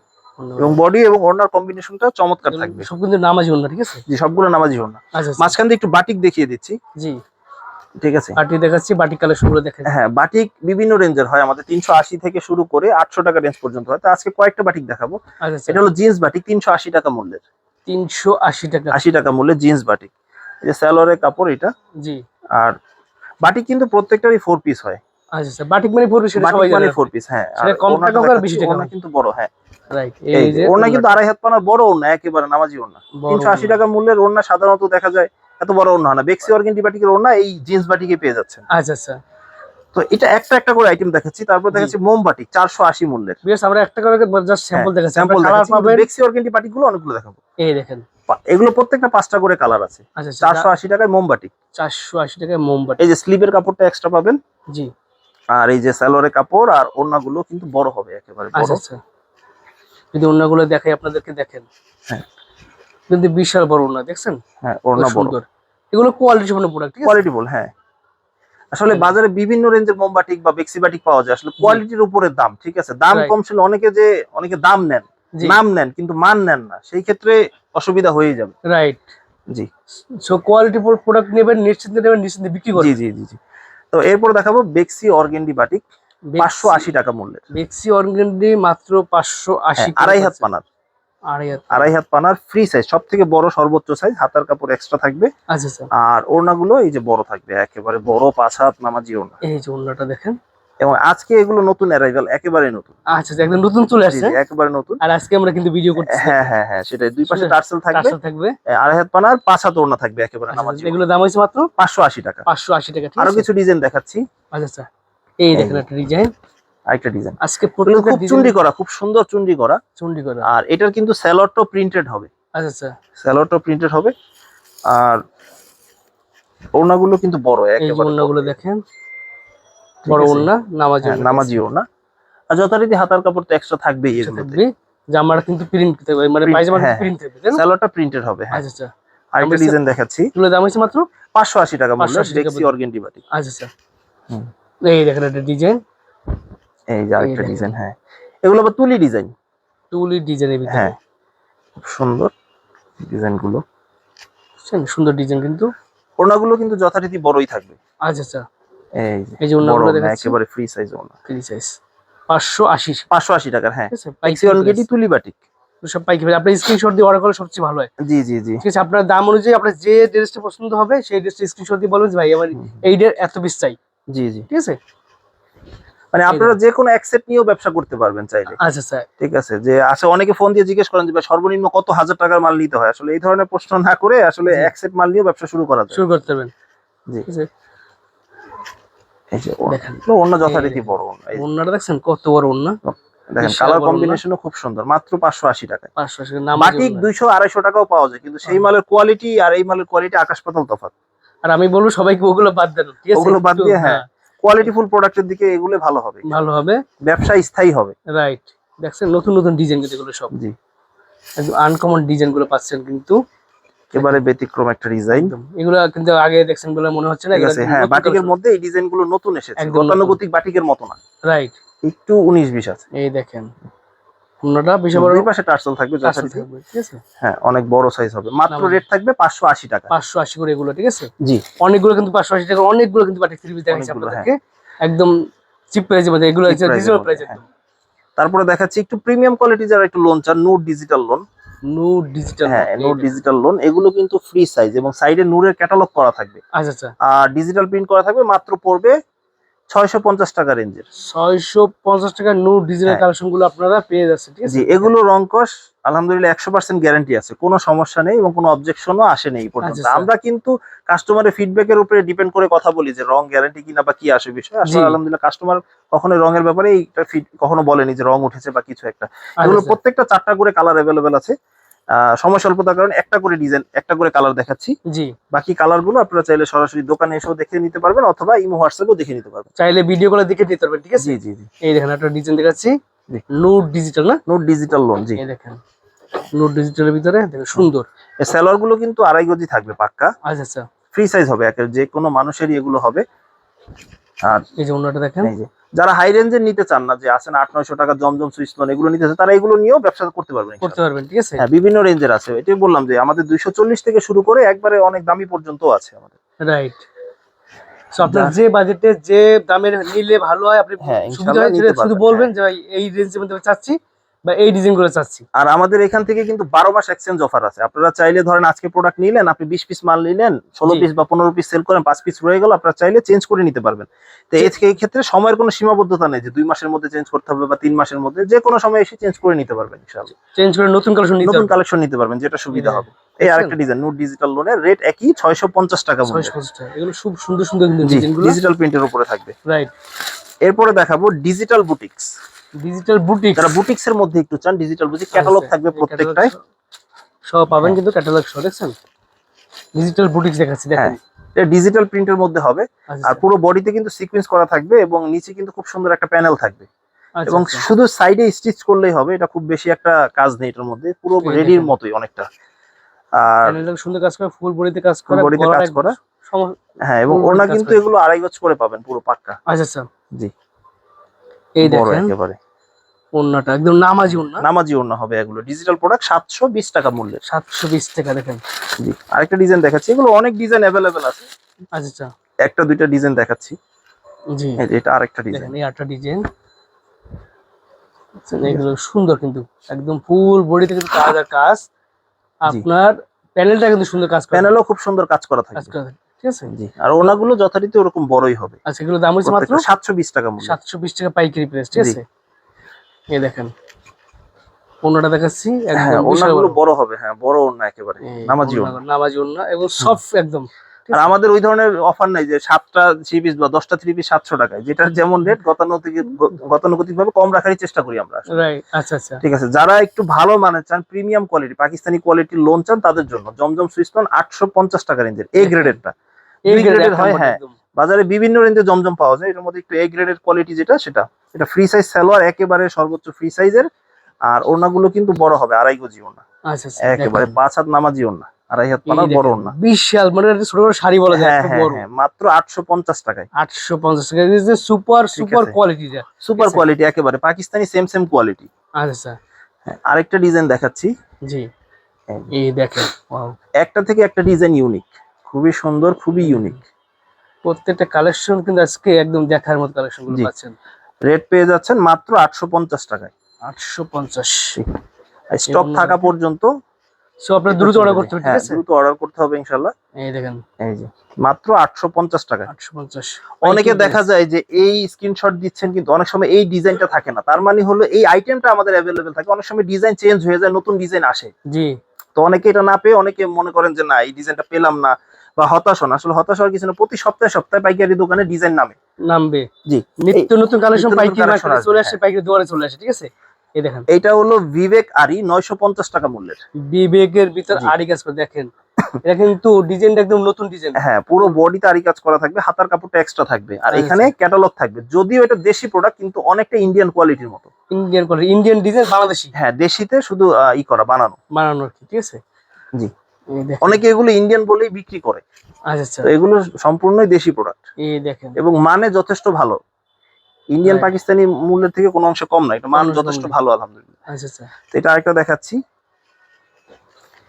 এবং বডি এবং ওড়নার কম্বিনেশনটা চমৎকার থাকবে। সব কিন্তু নামাজি ওড়না ঠিক আছে? যে সবগুলো নামাজি ওড়না আচ্ছা আচ্ছা। মাঝখান দিয়ে একটু বাটিক দেখিয়ে দিচ্ছি। জি। ঠিক আছে? বাটি দেখাচ্ছি বাটি কালেকশনগুলো দেখেন। হ্যাঁ বাটিক বিভিন্ন রেঞ্জের হয়। আমাদের তিনশো আশি থেকে শুরু করে আটশো টাকা রেঞ্জ পর্যন্ত হয়। তো আজকে কয়েকটা বাটিক দেখাবো। আচ্ছা এটা হলো জিন্স বাটিক তিনশো আশি টাকা মূল্যের। তিনশো আশি টাকা। আশি টাকা মূল্যের জিন্স বাটিক এই যে স্যালোয়ারের কাপড় এটা। জি। আর বাটিক কিন্তু প্রত্যেকটারই ফোর পিস হয়। আচ্ছা বাটিক মানে সেটা সবাই বাটিক মানে ফোর পিস হ্যাঁ। কম টাকা আর বেশি টাকা কিন্তু বড় হ্যাঁ। ওড়না কিন্তু আড়াই হাত পানার বড় ওড়না একেবারে নামাজি ওড়না। তিনশো আশি টাকা মূল্যের ওড়না সাধারণত দেখা যায় এত বড় ওড়না না। বেক্সি অর্গেন্টি বাটিকের ওড়না এই জিন্স বাটিকে পেয়ে যাচ্ছেন। আচ্ছা আচ্ছা। তো এটা একটা একটা করে আইটেম দেখাচ্ছি তারপর দেখাচ্ছি মোম বাটিক চারশো আশি মূল্যের। বেশ আমরা একটা করে জাস্ট স্যাম্পল দেখাচ্ছি। স্যাম্পল পাবেন বেক্সি অর্গেন্টি বাটিকগুলো অনেকগুলো দেখাবো। এই দেখেন। এগুলো প্রত্যেকটা পাঁচটা করে কালার আছে। আচ্ছা আচ্ছা। চারশো আশি টাকায় মোমবাটি চারশো আশি টাকায় মোমবাতি এই যে স্লিভের কাপড়টা এক্সট্রা পাবেন। জি। আর এই যে স্যালোয়ারের কাপড় আর ওড়নাগুলো কিন্তু বড় হবে একেবারে বড়। আচ্ছা আচ্ছা। যদি অন্যগুলো দেখাই আপনাদেরকে দেখেন। হ্যাঁ। কিন্তু বিশাল বড় ওড়না দেখছেন? হ্যাঁ বড়। সুন্দর। এগুলো কোয়ালিটি সম্পন্ন প্রোডাক্ট কোয়ালিটি বল হ্যাঁ। আসলে বাজারে বিভিন্ন রেঞ্জের মোমবাটিক বা বেক্সিবাটিক পাওয়া যায়। আসলে কোয়ালিটির উপরে দাম ঠিক আছে? দাম কম ছিল অনেকে যে অনেকে দাম নেন নাম নেন কিন্তু মান নেন না। সেই ক্ষেত্রে অসুবিধা হয়ে যাবে। রাইট জি। সো কোয়ালিটি প্রোডাক্ট নেবেন নিশ্চিন্তে নেবেন নিশ্চিন্তে বিক্রি করবেন। জি জি জি। তো এরপর দেখাবো বেক্সি অর্গেন্ডি বাটিক। পাঁচশো আশি টাকা মূল্যের। বেক্সি অর্গেন্ডি মাত্র পাঁচশো আশি হ্যাঁ, আড়াই হাত পানার। আড়াই হাত পানার ফ্রি সাইজ সব থেকে বড় সর্বোচ্চ সাইজ হাতার কাপড় এক্সট্রা থাকবে। আচ্ছা আচ্ছা। আর ওড়নাগুলো এই যে বড় থাকবে একেবারে বড় পাঁচ হাত নামাজি ওড়না। এই যে অন্যটা দেখেন। এবং আজকে এগুলো নতুন অ্যারাইভাল একেবারে নতুন। আচ্ছা আচ্ছা, একদম নতুন চলে আসছে। একেবারে নতুন। আর আজকে আমরা কিন্তু ভিডিও করতেছি। হ্যাঁ হ্যাঁ হ্যাঁ সেটাই। দুই পাশে টার্সেল থাকবে। থাকবে। আড়াই হাত পানার পাঁচ হাত ওড়না থাকবে একেবারে নামাজি এগুলো দাম হয়েছে মাত্র? পাঁচশো আশি টাকা। পাঁচশো আশি টাকা ঠিক আরও কিছু ডিজাইন দেখাচ্ছি। আচ্ছা আচ্ছা। এই দেখেন একটা ডিজাইন আরেকটা ডিজাইন আজকে খুব প্রত্যেকটা চুন্ডি করা খুব সুন্দর চুন্ডি করা। চুন্ডি করা। আর এটার কিন্তু স্যালোয়ারটাও প্রিন্টেড হবে। আচ্ছা আচ্ছা। স্যালোয়ারটাও প্রিন্টেড হবে। আর ওড়নাগুলো কিন্তু বড় একেবারে ওড়নাগুলো দেখেন। বড়? ওড়না নামাজি হ্যাঁ, নামাজি ওড়না। আর যথারীতি হাতার কাপড় তো এক্সট্রা থাকবেই এগুলোতে। থাকবে জামাটা কিন্তু প্রিন্ট থাকবে মানে Print, পায়জামা হ্যাঁ, প্রিন্ট থাকবে তাই না? স্যালোয়ারটা প্রিন্টেড হবে হ্যাঁ। আচ্ছা আচ্ছা। আরেকটা ডিজাইন দেখাচ্ছি। এগুলো দাম হয়েছে মাত্র? পাঁচশো আশি টাকা মূল্য 580 টাকা মূল্য। অর্গেন্ডি বাটি আচ্ছা আচ্ছা। হুম। এই দেখেন একটা ডিজাইন। এই যে আরেকটা ডিজাইন হ্যাঁ। এগুলো আবার তুলি ডিজাইন? টুলি ডিজাইনের ভিতরে। হ্যাঁ। খুব সুন্দর ডিজাইনগুলো বুঝছেন? সুন্দর ডিজাইন কিন্তু। ওড়নাগুলো কিন্তু যথারীতি বড়ই থাকবে। আচ্ছা আচ্ছা। এই যে এই যে ওড়নাগুলো ওড়না, দেখাচ্ছি। একেবারে ফ্রি সাইজ ওড়না। ফ্রি সাইজ পাঁচশো আশি। পাঁচশো আশি টাকার হ্যাঁ। পাইকারি অর্গেন্ডি তুলি বাটিক সব পাইকারি আপনি স্ক্রিনশট দিয়ে অর্ডার করলে সবচেয়ে ভালো হয়। জি জি জি। ঠিক আছে? আপনার দাম অনুযায়ী আপনার যে ড্রেসটা পছন্দ হবে সেই ড্রেসটা স্ক্রিনশট দিয়ে বলবেন ভাই আমার। এই ড্রেস এত পিস চাই। জি জি। ঠিক আছে? মানে আপনারা যে কোনো অ্যাকসেপ্ট নিয়েও ব্যবসা করতে পারবেন চাইলে। আচ্ছা আচ্ছা ঠিক আছে? যে আসলে অনেকে ফোন দিয়ে জিজ্ঞেস করেন যে সর্বনিম্ন কত হাজার টাকার মাল নিতে হয়? আসলে এই ধরনের প্রশ্ন না করে আসলে মাল নিয়েও ব্যবসা শুরু করা যায়। শুরু করতে পারবেন। জি। এই যে ওড়না। দেখেন। এগুলো ওড়না যথারীতি বড় ওড়না। এই যে ওড়নাটা দেখছেন কত বড় ওড়না দেখেন কালার কম্বিনেশনও খুব সুন্দর মাত্র পাঁচশো আশি দুইশো আড়াইশো টাকাও পাওয়া যায় কিন্তু সেই হ্যাঁ। মালের কোয়ালিটি আর এই মালের কোয়ালিটি আকাশ পাতাল তফাৎ। আর আমি বলব সবাইকে ওগুলো বাদ দেন ঠিক আছে? ওগুলো বাদ দিয়ে, হ্যাঁ। কোয়ালিটি ফুল প্রোডাক্টের দিকে এগুলো ভালো হবে। ভালো হবে। ব্যবসা স্থায়ী হবে। রাইট দেখছেন নতুন নতুন ডিজাইন কিন্তু এগুলো সব। জি। একদম আনকমন ডিজাইনগুলো পাচ্ছেন কিন্তু। এবারে ব্যতিক্রম একটা ডিজাইন এগুলো কিন্তু আগে দেখছেন বলে মনে হচ্ছে না হ্যাঁ বাটিকের মধ্যে এই ডিজাইনগুলো নতুন এসেছে। গতানুগতিক বাটিকের মতো না। রাইট একটু উনিশ বিশ আছে। এই দেখেন। বড় পাশে টার্সেল থাকবে টার্সেল থাকবে, ঠিক আছে? হ্যাঁ অনেক বড় সাইজ হবে। মাত্র রেট থাকবে পাঁচশো আশি টাকা। পাঁচশো আশি করে এগুলো ঠিক আছে? জি। অনেকগুলো কিন্তু পাঁচশো আশি টাকা অনেকগুলো কিন্তু বাটিক থ্রি পিস দেখাচ্ছি আপনাদেরকে। একদম চিপ প্রাইসের মধ্যে এগুলো হচ্ছে প্রাইস হ্যাঁ। একদম তারপরে দেখাচ্ছি একটু প্রিমিয়াম কোয়ালিটি যারা একটু লোন চান note digital loan no digital হ্যাঁ ডিজিটাল লোন এগুলো কিন্তু ফ্রি সাইজ এবং সাইডে নূরের ক্যাটালগ করা থাকবে। আচ্ছা আচ্ছা। আর ডিজিটাল প্রিন্ট করা থাকবে মাত্র পড়বে ছয়শো পঞ্চাশ টাকা রেঞ্জের ছয়শো পঞ্চাশ টাকা নো হ্যাঁ। কালেকশনগুলো আপনারা পেয়ে যাচ্ছেন ঠিক আছে জি এগুলো রংকশ আলহামদুলিল্লাহ একশো পার্সেন্ট গ্যারান্টি আছে কোনো সমস্যা নেই এবং কোনো অবজেকশনও এই পর্যন্ত আচ্ছা, স্যার। আমরা কিন্তু কাস্টমারের ফিডব্যাকের উপরে ডিপেন্ড করে কথা বলি যে রং গ্যারান্টি কিনা বা কি আসে বিষয় আসলে। আলহামদুলিল্লাহ কাস্টমার কখনো রঙের ব্যাপারে এইটা কখনো বলেনি যে রং উঠেছে বা কিছু একটা এগুলো আচ্ছা। প্রত্যেকটা চারটা করে কালার অ্যাভেলেবেল আছে সময় স্বল্পতার কারণে একটা করে ডিজাইন একটা করে কালার দেখাচ্ছি। জি। বাকি কালারগুলো আপনারা চাইলে সরাসরি দোকানে এসেও দেখে নিতে পারবেন অথবা ইমো হোয়াটসঅ্যাপেও দেখে নিতে পারবেন। চাইলে ভিডিও গুলো দেখে নিতে পারবেন ঠিক আছে? জি জি জি। এই দেখেন একটা ডিজাইন দেখাচ্ছি। নোট ডিজিটাল না? নোট ডিজিটাল লোন জি। এই দেখেন নোট ডিজিটালের ভিতরে দেখেন সুন্দর। এই সালোয়ারগুলো কিন্তু আড়াই গজি থাকবে পাক্কা। আচ্ছা আচ্ছা। ফ্রি সাইজ হবে একের যে কোনো মানুষেরই এগুলো হবে। আর এই যে অন্যটা দেখেন। এই যে। যারা হাই রেঞ্জের নিতে চান না যে আছেন আট নয়শো টাকা জমজম সুইচ লোন এগুলো নিতে চান তারা এগুলো নিয়েও ব্যবসা করতে পারবেন করতে পারবেন ঠিক আছে? হ্যাঁ বিভিন্ন রেঞ্জের আছে। এটাই বললাম যে আমাদের দুইশো চল্লিশ থেকে শুরু করে একবারে অনেক দামি পর্যন্ত আছে আমাদের। রাইট আপনার যে বাজেটে যে দামের নিলে ভালো হয় আপনি হ্যাঁ, ইনশাআল্লাহ হয় শুধু বলবেন যে ভাই এই রেঞ্জের মধ্যে চাচ্ছি বা এই ডিজাইনগুলো চাচ্ছি। আর আমাদের এখান থেকে কিন্তু বারো মাস এক্সচেঞ্জ অফার আছে। আপনারা চাইলে ধরেন আজকে প্রোডাক্ট নিলেন আপনি বিশ পিস মাল নিলেন ষোলো পিস বা পনেরো পিস সেল করেন পাঁচ পিস রয়ে গেল আপনারা চাইলে চেঞ্জ করে নিতে পারবেন। তো। এই ক্ষেত্রে সময়ের কোনো সীমাবদ্ধতা নেই যে দুই মাসের মধ্যে চেঞ্জ করতে হবে বা তিন মাসের মধ্যে যে কোনো সময় এসে চেঞ্জ করে নিতে পারবেন ইনশাআল্লাহ। চেঞ্জ করে নতুন কালেকশন নতুন কালেকশন নিতে পারবেন যেটা সুবিধা। হবে। এই আরেকটা ডিজাইন নোট ডিজিটাল লোনের রেট একই ছয়শো পঞ্চাশ টাকা ছয়শো এগুলো খুব সুন্দর সুন্দর ডিজিটাল প্রিন্টের উপরে থাকবে। রাইট এরপরে দেখাবো ডিজিটাল বুটিক্স ডিজিটাল বুটিক যারা বুটিক্স এর মধ্যে একটু চান ডিজিটাল বুটিক ক্যাটালগ থাকবে প্রত্যেকটাই। সব পাবেন হ্যাঁ। কিন্তু ক্যাটালগ সহ দেখছেন? ডিজিটাল বুটিক্স দেখাচ্ছি দেখেন। এটা ডিজিটাল প্রিন্টের মধ্যে হবে। আচ্ছা, আর পুরো বডিতে কিন্তু সিকোয়েন্স করা থাকবে এবং নিচে কিন্তু খুব সুন্দর একটা প্যানেল থাকবে। আচ্ছা, এবং আচ্ছা। শুধু সাইডে স্টিচ করলেই হবে এটা খুব বেশি একটা কাজ নেই এটার মধ্যে। পুরো রেডির। মতোই অনেকটা। আর সুন্দর কাজ করে ফুল বডিতে কাজ করে বডিতে কাজ করা। হ্যাঁ এবং ওনা কিন্তু এগুলো আড়াই গজ করে পাবেন পুরো পাক্কা। আচ্ছা আচ্ছা জি এই দেখেন। একেবারে। ওন্নাটা একদম নামাজি ওন্না নামাজি ওনা হবে এগুলো। ডিজিটাল প্রোডাক্ট সাতশো বিশ টাকা মূল্যের। সাতশো বিশ টাকা দেখেন। জি। আরেকটা ডিজাইন দেখাচ্ছি। এগুলো অনেক ডিজাইন অ্যাভেলেবেল আছে। আচ্ছা। আচ্ছা একটা দুইটা ডিজাইন দেখাচ্ছি। জি। এটা আরেকটা ডিজাইন এই আটটা ডিজাইন এগুলো সুন্দর কিন্তু। একদম ফুল বডিতে কিন্তু কাজ আর কাজ। আপনার প্যানেলটা কিন্তু সুন্দর কাজ করে। প্যানেলও খুব সুন্দর কাজ করা থাকে, ঠিক আছে? জি। আর ওনাগুলো যথারীতি ওরকম বড়ই হবে। আচ্ছা এগুলো দাম হচ্ছে মাত্র সাতশো বিশ টাকা মূল্য সাতশো বিশ টাকা পাইকারি প্রাইস ঠিক আছে? এই দেখেন। দেখাচ্ছি হ্যাঁ ওনাগুলো বড়। হবে হ্যাঁ বড় ওনা একেবারে নামাজি ওনা নামাজি এবং সফট একদম। আর আমাদের ওই ধরনের অফার নাই যে সাতটা থ্রি পিস বা দশটা থ্রি পিস সাতশো টাকায় যেটার যেমন রেট গতানুগতিক গতানুগতিক ভাবে কম রাখারই চেষ্টা করি আমরা আচ্ছা আচ্ছা। ঠিক আছে যারা একটু ভালো মানের চান প্রিমিয়াম কোয়ালিটি পাকিস্তানি কোয়ালিটির লোন চান তাদের জন্য জমজম সুইসমান আটশো পঞ্চাশ টাকা রেঞ্জের এ গ্রেডেরটা এই গ্রেডের হয়, হ্যাঁ। বাজারে বিভিন্ন রেঞ্জে জমজম পাওয়া যায় এটার মধ্যে একটু এ গ্রেডের কোয়ালিটি যেটা সেটা। এটা ফ্রি সাইজ সালোয়ার একেবারে সর্বোচ্চ ফ্রি সাইজের আর ওড়নাগুলো কিন্তু বড় হবে আড়াই গজি ওড়না। আচ্ছা আচ্ছা একেবারে পাঁচ হাত নামাজি ওড়না আড়াই হাত পানার বড় ওড়না। বিশাল মানে ছোট বড় শাড়ি বলা যায় হ্যাঁ হ্যাঁ হ্যাঁ মাত্র আটশো পঞ্চাশ টাকায়। আটশো পঞ্চাশ টাকা super super quality super quality একেবারে। পাকিস্তানি সেম সেম কোয়ালিটি আচ্ছা আরেকটা ডিজাইন দেখাচ্ছি। জি। এই দেখেন একটা থেকে একটা ডিজাইন ইউনিক খুবই সুন্দর খুবই ইউনিক প্রত্যেকটা কালেকশন কিন্তু আজকে একদম দেখার মতো কালেকশনগুলো পাচ্ছেন। রেট পেয়ে যাচ্ছেন মাত্র আটশো পঞ্চাশ টাকায়। আটশো পঞ্চাশ। স্টক থাকা পর্যন্ত সো আপনার দ্রুত অর্ডার করতে হবে ঠিক হ্যাঁ আছে? দ্রুত অর্ডার করতে হবে ইনশাল্লাহ এই দেখেন। এই যে মাত্র আটশো পঞ্চাশ টাকায়। অনেকে দেখা যায় যে এই স্ক্রিনশট দিচ্ছেন কিন্তু অনেক সময় এই ডিজাইনটা থাকে না। তার মানে হলো এই আইটেমটা আমাদের থাকে। অনেক সময় ডিজাইন চেঞ্জ হয়ে যায় নতুন ডিজাইন আসে। জি। তো অনেকে এটা না পেয়ে অনেকে মনে করেন যে না এই ডিজাইনটা পেলাম না। বা হতাশ হন। আসলে হতাশ হওয়ার কিছু না প্রতি সপ্তাহে সপ্তাহে পাইকারি দোকানে ডিজাইন নামে। নামবে। জি। নিত্য নতুন কালেকশন পাইকারি চলে আসে হ্যাঁ। পাইকারি দোকানে চলে আসে ঠিক আছে? এই দেখেন। এইটা হলো বিবেক আরি নয়শো পঞ্চাশ টাকা মূল্যের। বিবেকের ভিতর। আড়ি কাজ করে দেখেন। এটা কিন্তু ডিজাইনটা একদম নতুন ডিজাইন। হ্যাঁ পুরো বডিতে আরি কাজ করা থাকবে হাতার কাপড়টা এক্সট্রা থাকবে। আর আচ্ছা। এখানে ক্যাটালগ থাকবে। যদিও এটা দেশি প্রোডাক্ট কিন্তু অনেকটা ইন্ডিয়ান কোয়ালিটির মতো। Indian quality Indian design Bangladeshi. হ্যাঁ দেশিতে শুধু ই করা বানানো। বানানো ঠিক আছে? জি। অনেকে এগুলো ইন্ডিয়ান বলেই বিক্রি করে। আচ্ছা আচ্ছা। তো এগুলো সম্পূর্ণই দেশি প্রোডাক্ট দেখেন। এবং মানে যথেষ্ট ভালো। ইন্ডিয়ান পাকিস্তানি মূল্যের থেকে কোনো অংশ কম না এটা মান যথেষ্ট ভালো আলহামদুলিল্লাহ। আচ্ছা আচ্ছা। তো এটা আরেকটা দেখাচ্ছি।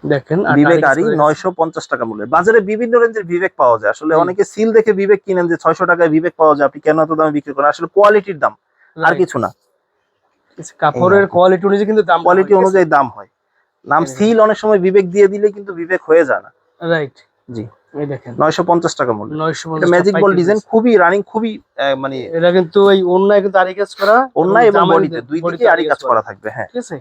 দেখেন বিবেক আরি নয়শো পঞ্চাশ টাকা মূল্যের। বাজারে বিভিন্ন রেঞ্জের বিবেক পাওয়া যায়। আসলে অনেকে সিল দেখে বিবেক কিনেন যে ছয়শো টাকায় বিবেক পাওয়া যায় আপনি কেন এত দামে বিক্রি করেন? আসলে কোয়ালিটির দাম আর কিছু না। কাপড়ের কোয়ালিটি অনুযায়ী কিন্তু দাম কোয়ালিটি অনুযায়ী দাম হয়। নাম সিল অনেক সময় বিবেক দিয়ে দিলে কিন্তু বিবেক হয়ে যায় না। রাইট জি। দেখেন। নয়শো পঞ্চাশ টাকা মূল্য। এটা ম্যাজিক বল ডিজাইন খুবই রানিং খুবই মানে এটা কিন্তু এই কিন্তু কাজ করা অন্যায় এবং বডিতে দুই দিকে আরি কাজ করা থাকবে হ্যাঁ। ঠিক আছে?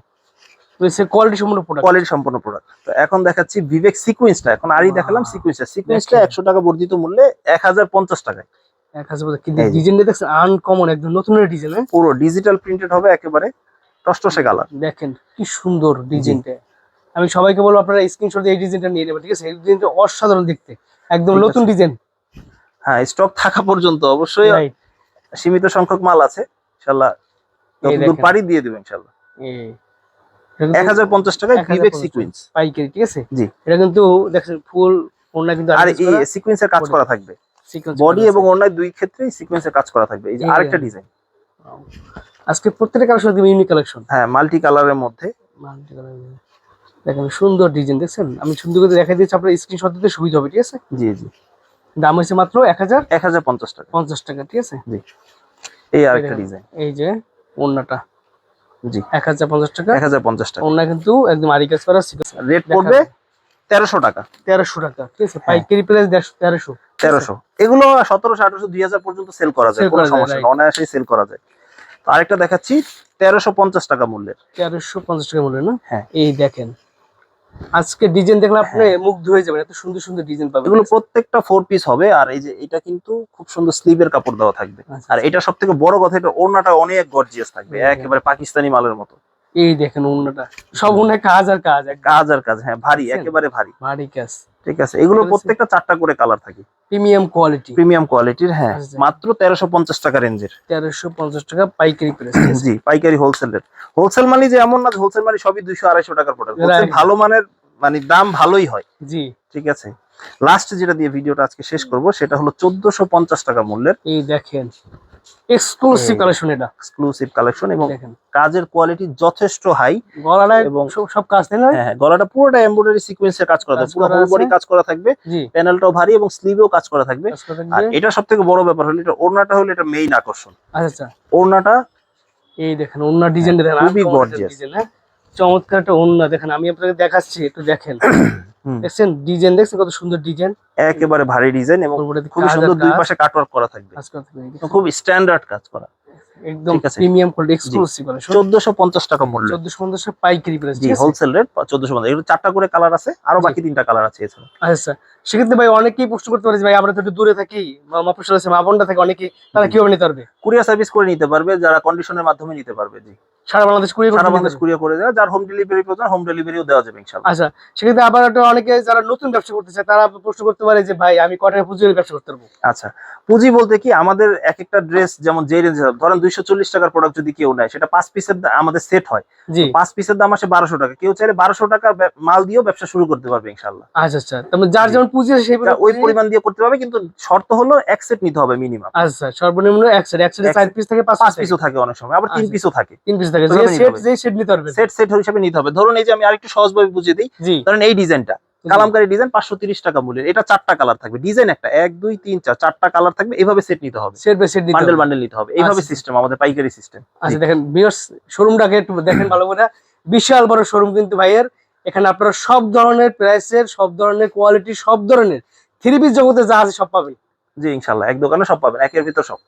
কোয়ালিটি সম্পূর্ণ প্রোডাক্ট কোয়ালিটি প্রোডাক্ট তো এখন দেখাচ্ছি বিবেক সিকুয়েন্সটা এখন আরই. দেখালাম সিকুয়েন্সটা সিকুয়েন্সটা টাকা বর্ধিত মূল্যে এক হাজার পঞ্চাশ টাকায়। এক হাজার কিন্তু। ডিজাইনটা দেখছেন? আনকমন একদম। নতুন ডিজাইন হ্যাঁ? পুরো ডিজিটাল প্রিন্টেড হবে একেবারে টসটসে কালার দেখেন কি সুন্দর ডিজাইনটা আমি সবাইকে বলব আপনারা স্ক্রিনশট দিয়ে এই ডিজাইনটা নিয়ে নেবেন ঠিক আছে? এই ডিজাইনটা অসাধারণ দেখতে একদম নতুন ডিজাইন হ্যাঁ স্টক থাকা পর্যন্ত অবশ্যই সীমিত সংখ্যক মাল আছে ইনশাল্লাহ যতদূর পারি দিয়ে দেবো ইনশাল্লাহ এক হাজার পঞ্চাশ টাকায় 1050 বিবেক সিকুয়েন্স পাইকারি ঠিক আছে? জি। এটা কিন্তু দেখছেন ফুল ওড়না কিন্তু আর এই সিকুয়েন্সের কাজ করা থাকবে। সিকোয়েন্স বডি এবং অন্যায় দুই ক্ষেত্রেই সিকুয়েন্সের কাজ করা থাকবে। এই যে আরেকটা ডিজাইন আজকে প্রত্যেকটা কালেকশন ইউনিক কালেকশন হ্যাঁ মাল্টি কালারের মধ্যে দেখেন সুন্দর ডিজাইন দেখছেন? আমি সুন্দর করে দেখাই দিচ্ছি আপনার স্ক্রিনশট দিতে সুবিধা হবে ঠিক আছে? জি জি। দাম হয়েছে মাত্র এক হাজার এক হাজার পঞ্চাশ টাকা। পঞ্চাশ টাকা ঠিক আছে? জি। এই আরেকটা দেখেন। ডিজাইন এই যে ওড়নাটা। জি। এক হাজার পঞ্চাশ টাকা? এক হাজার পঞ্চাশ টাকা। ওড়না কিন্তু একদম আরি কাজ করা রেট পড়বে তেরোশো টাকা। তেরোশো টাকা ঠিক আছে? হ্যাঁ। পাইকারি প্রাইস তেরোশো তেরোশো। এগুলো সতেরোশো আঠারোশো দুই হাজার পর্যন্ত সেল করা যায় কোনো সমস্যা right. নেই অনায়াসে সেল করা যায়। আরেকটা দেখাচ্ছি তেরোশো পঞ্চাশ টাকা মূল্যের। তেরোশো পঞ্চাশ টাকা মূল্যের না? হ্যাঁ। এই দেখেন আজকে ডিজাইন দেখলে আপনি মুগ্ধ হয়ে যাবেন এত সুন্দর সুন্দর ডিজাইন পাবেন। এগুলো প্রত্যেকটা ফোর পিস হবে আর এই যে এটা কিন্তু খুব সুন্দর স্লিভের কাপড় দেওয়া থাকবে। আচ্ছা, আর এটা সব থেকে বড় কথা এটা ওড়নাটা অনেক গর্জিয়াস থাকবে একেবারে পাকিস্তানি মালের মতো। এই দেখেন ওড়নাটা। সব ওড়নায় কাজ আর কাজ কাজ আর কাজ হ্যাঁ ভারী একেবারে ভারী। ভারী কাজ। ঠিক আছে এগুলো প্রত্যেকটা চারটা করে কালার থাকে। Premium quality. প্রিমিয়াম কোয়ালিটির হ্যাঁ আচ্ছা। মাত্র তেরোশো পঞ্চাশ টাকা রেঞ্জের। তেরোশো পঞ্চাশ টাকা পাইকারি প্রাইস জি পাইকারি হোলসেল রেট হোলসেল মানে যে এমন না হোলসেল মানে সবই দুইশো আড়াইশো টাকার প্রোডাক্ট Right. ভালো মানের মানে দাম ভালোই হয়। জি। ঠিক আছে? লাস্ট যেটা দিয়ে ভিডিওটা আজকে শেষ করব সেটা হলো চোদ্দশো পঞ্চাশ টাকা মূল্যের এই দেখেন। এক্সক্লুসিভ। কালেকশন এটা। এক্সক্লুসিভ কালেকশন এবং কাজের কোয়ালিটি যথেষ্ট হাই গলাটা এবং সব- কাজ তাই না হ্যাঁ হ্যাঁ, গলাটা পুরোটা এমব্রয়ডারি সিকোয়েন্সের কাজ করা থাকবে পুরো হোল বডি কাজ করা থাকবে প্যানেলটাও ভারী এবং স্লিভেও কাজ করা থাকবে। আর এটা সব থেকে বড় ব্যাপার হলো এটা ওড়নাটা হলো এটা মেইন আকর্ষণ। আচ্ছা আচ্ছা। ওড়নাটা এই দেখেন ওন্না ডিজাইনটা দেখেন খুবই হ্যাঁ? চমৎকার একটা ওন্না দেখেন আমি আপনাকে দেখাচ্ছি একটু দেখেন। [CLEARS THROAT] দেখছেন? ডিজাইন দেখছেন? কত সুন্দর ডিজাইন। একেবারে ভারী ডিজাইন এবং খুবই সুন্দর দুই পাশে কাটওয়ার্ক করা থাকবে। খুব স্ট্যান্ডার্ড কাজ করা। একদম প্রিমিয়াম কোয়ালিটি এক্সক্লুসিভ কালেকশন চোদ্দশো পঞ্চাশ টাকা মূল্য। 1450 পাইকারি প্রাইস জি হোলসেল রেট চোদ্দশো পঞ্চাশ। এগুলো চারটা করে কালার আছে আরও বাকি তিনটা কালার আছে এছাড়া। আচ্ছা সেক্ষেত্রে ভাই অনেকেই প্রশ্ন করতে পারে ভাই আমরা তো একটু দূরে থাকি মাপুর আছে থাকে অনেকেই তারা কীভাবে নিতে পারবে? কুরিয়ার সার্ভিস করে নিতে পারবে যারা কন্ডিশনের মাধ্যমে নিতে পারবে জি। সারা বাংলাদেশ কুড়িয়ে সারা বাংলাদেশ কুরিয়ার করে দেওয়া যার হোম ডেলিভারি প্রয়োজন হোম ডেলিভারিও দেওয়া যাবে ইনশাল্লাহ আচ্ছা সেক্ষেত্রে আবার অনেকে যারা নতুন ব্যবসা করতে চায় তারা প্রশ্ন করতে পারে যে ভাই আমি কটাকা পুঁজি ব্যবসা করতে পারব? আচ্ছা পুঁজি বলতে কি আমাদের এক একটা ড্রেস যেমন যে রেঞ্জ ধরেন দুইশো চল্লিশ টাকার প্রোডাক্ট যদি কেউ নেয় সেটা পাঁচ পিসের আমাদের সেট হয়। পাঁচ পিসের দাম আসে বারোশো টাকা। কেউ চাইলে বারোশো টাকার মাল দিয়েও ব্যবসা শুরু করতে পারবে ইনশাল্লাহ আচ্ছা আচ্ছা। তারপরে যার যেমন পুঁজি আছে সেই ওই পরিমাণ দিয়ে করতে পারবে কিন্তু শর্ত হলো এক সেট নিতে হবে মিনিমাম আচ্ছা সর্বনিম্ন এক সেট এক সেটে চার পিস থেকে পাঁচ পাঁচ পিস পিসও থাকে অনেক সময় আবার তিন আচ্ছা। পিসও থাকে। তিন পিস থাকে। সেট সেট নিতে পারবে সেট সেট হিসেবে নিতে হবে। ধরুন এই যে আমি আরেকটু সহজভাবে বুঝিয়ে দিই। ধরেন এই ডিজাইনটা কালামকারী ডিজাইন পাঁচশো তিরিশ টাকা মূল্যের। এটা চারটা কালার থাকবে। ডিজাইন একটা এক দুই তিন চার চারটা কালার থাকবে। এইভাবে সেট নিতে হবে। Set by set bundle bundle নিতে হবে। এইভাবে আচ্ছা। সিস্টেম আমাদের পাইকারি সিস্টেম আচ্ছা দেখেন বিয়ার্স শোরুমটাকে একটু দেখেন ভালো করে। বিশাল বড় শোরুম কিন্তু ভাইয়ের। এখানে আপনারা সব ধরনের প্রাইসের সব ধরনের কোয়ালিটি সব ধরনের। থ্রি পিস জগতে যা আছে সব পাবেন। জি ইনশাল্লাহ। এক দোকানে সব পাবেন। একের ভিতর সব।